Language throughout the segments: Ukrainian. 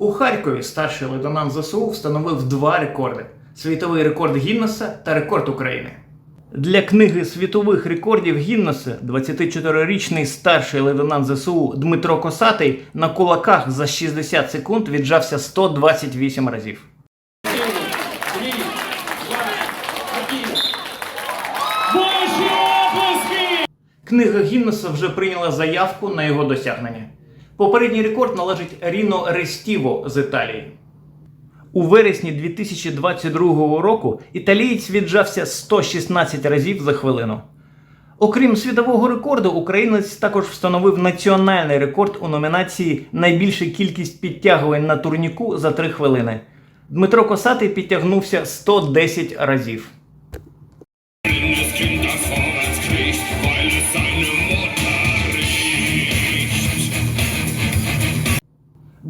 У Харкові старший лейтенант ЗСУ встановив два рекорди: світовий рекорд Гіннеса та рекорд України. Для книги світових рекордів Гіннеса 24-річний старший лейтенант ЗСУ Дмитро Косатий на кулаках за 60 секунд віджався 128 разів. Книга Гіннеса вже прийняла заявку на його досягнення. Попередній рекорд належить Ріно Рестіво з Італії. У вересні 2022 року італієць віджався 116 разів за хвилину. Окрім світового рекорду, українець також встановив національний рекорд у номінації Найбільша кількість підтягувань на турніку за 3 хвилини. Дмитро Косатий підтягнувся 110 разів.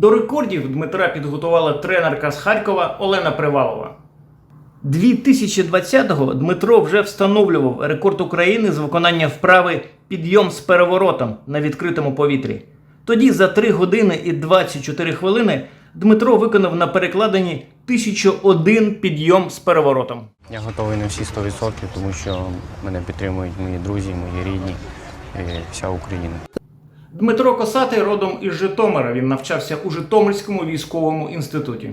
До рекордів Дмитра підготувала тренерка з Харкова Олена Привалова. 2020-го Дмитро вже встановлював рекорд України з виконання вправи підйом з переворотом на відкритому повітрі. Тоді за 3 години і 24 хвилини Дмитро виконав на перекладині 1001 підйом з переворотом. Я готовий на всі 100%, тому що мене підтримують мої друзі, мої рідні, і вся Україна. Дмитро Косатий родом із Житомира. Він навчався у Житомирському військовому інституті.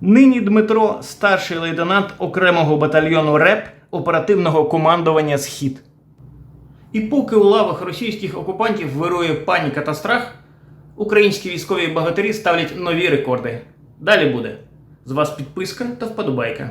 Нині Дмитро старший лейтенант окремого батальйону РЕП оперативного командування Схід. І поки у лавах російських окупантів вирує паніка та страх, українські військові богатирі ставлять нові рекорди. Далі буде. З вас підписка та вподобайка.